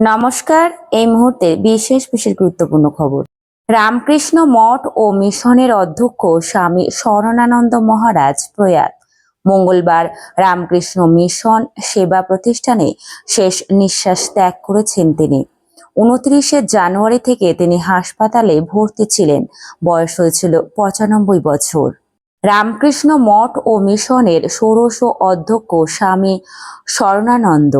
নমস্কার, এই মুহূর্তে বিশেষ বিশেষ গুরুত্বপূর্ণ খবর। রামকৃষ্ণ মঠ ও মিশনের অধ্যক্ষ স্বামী শরণানন্দ মহারাজ প্রয়াত। মঙ্গলবার রামকৃষ্ণ মিশন সেবা প্রতিষ্ঠানে শেষ নিঃশ্বাস ত্যাগ করেছেন তিনি। উনত্রিশে জানুয়ারি থেকে তিনি হাসপাতালে ভর্তি ছিলেন। বয়স হয়েছিল পঁচানব্বই বছর। রামকৃষ্ণ মঠ ও মিশনের ষোড়শ অধ্যক্ষ স্বামী স্বর্ণানন্দ।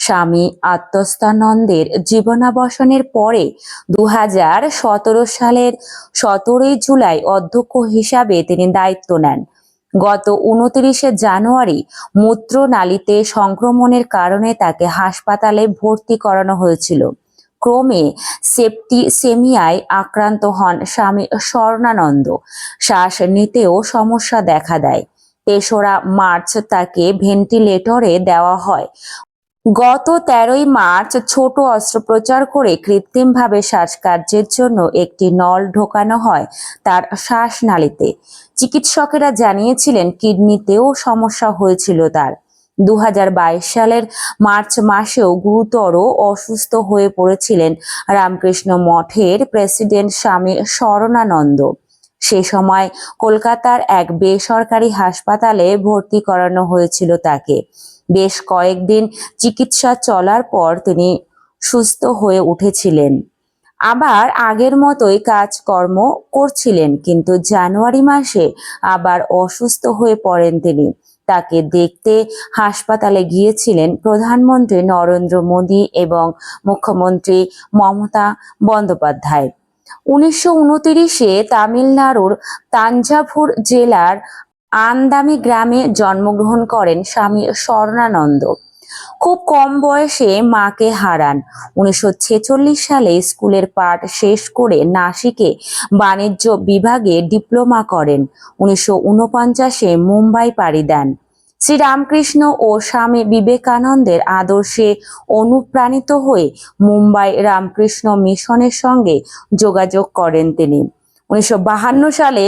স্বামী আত্মস্থানন্দের জীবনাবসানের পরে দু সালের সতেরোই জুলাই অধ্যক্ষ হিসাবে তিনি দায়িত্ব নেন। গত উনত্রিশে জানুয়ারি মূত্রনালীতে সংক্রমণের কারণে তাকে হাসপাতালে ভর্তি করানো হয়েছিল। ক্রমে সেপ্টিসেমিয়ায় আক্রান্ত হন স্বামী স্বর্ণানন্দ। শ্বাস নিতেও সমস্যা দেখা দেয়। তেসরা মার্চ তাকে ভেন্টিলেটরে দেওয়া হয়। গত তেরোই মার্চ ছোট অস্ত্রোপচার করে কৃত্রিমভাবে শ্বাসকার্যের জন্য একটি নল ঢোকানো হয় তার শ্বাসনালীতে। চিকিৎসকেরা জানিয়েছিলেন, কিডনিতেও সমস্যা হয়েছিল তার। দু হাজার বাইশ সালের মার্চ মাসেও গুরুতর অসুস্থ হয়ে পড়েছিলেন রামকৃষ্ণ মঠের প্রেসিডেন্ট স্বামী শরণানন্দ। সে সময় কলকাতার এক বেসরকারি হাসপাতালে ভর্তি করানো হয়েছিল তাকে। বেশ কয়েকদিন চিকিৎসা চলার পর তিনি সুস্থ হয়ে উঠেছিলেন। আবার আগের মতোই কাজকর্ম করছিলেন, কিন্তু জানুয়ারি মাসে আবার অসুস্থ হয়ে পড়েন তিনি। তাকে দেখতে হাসপাতালে গিয়েছিলেন প্রধানমন্ত্রী নরেন্দ্র মোদী এবং মুখ্যমন্ত্রী মমতা বন্দ্যোপাধ্যায়। উনিশশো উনতিরিশে তামিলনাড়ুর তাঞ্জাভুর জেলার আন্দামি গ্রামে জন্মগ্রহণ করেন স্বামী স্বর্ণানন্দ। খুব কম বয়সে মাকে হারান। উনিশশো ছেচল্লিশ সালে স্কুলের পাঠ শেষ করে নাসিকে বাণিজ্য বিভাগে ডিপ্লোমা করেন। উনিশশো উনপঞ্চাশে মুম্বাই পাড়ি দেন। শ্রীরামকৃষ্ণ ও স্বামী বিবেকানন্দের আদর্শে অনুপ্রাণিত হয়ে মুম্বাই রামকৃষ্ণ মিশনের সঙ্গে যোগাযোগ করেন তিনি। উনিশশো সালে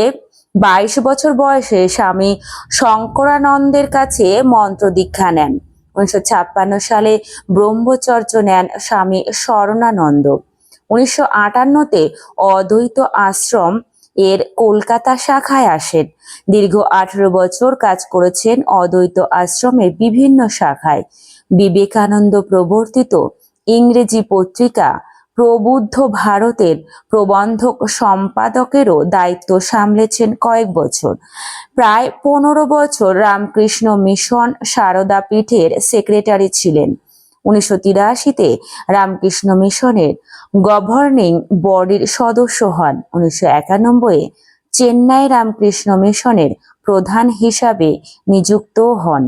বাইশ বছর বয়সে স্বামী শঙ্করানন্দের কাছে মন্ত্র দীক্ষা নেন। উনিশশো ছাপ্পান্ন সালে ব্রহ্মচর্য নেন স্বামী শরণানন্দ। উনিশশো আটান্নতে অদ্বৈত আশ্রম এর কলকাতা শাখায় আসেন। দীর্ঘ আঠেরো বছর কাজ করেছেন অদ্বৈত আশ্রমের বিভিন্ন শাখায়। বিবেকানন্দ প্রবর্তিত ইংরেজি পত্রিকা প্রবুদ্ধ ভারতের প্রবন্ধক সম্পাদকেরও দায়িত্ব সামলেছেন কয়েক বছর। প্রায় পনেরো বছর রামকৃষ্ণ মিশন সারদা পীঠের সেক্রেটারি ছিলেন। উনিশশো তিরাশিতে রামকৃষ্ণ মিশনের গভর্নিং বডির সদস্য হন। উনিশশো একানব্বই চেন্নাই রামকৃষ্ণ মিশনের প্রধান হিসাবে নিযুক্ত হন।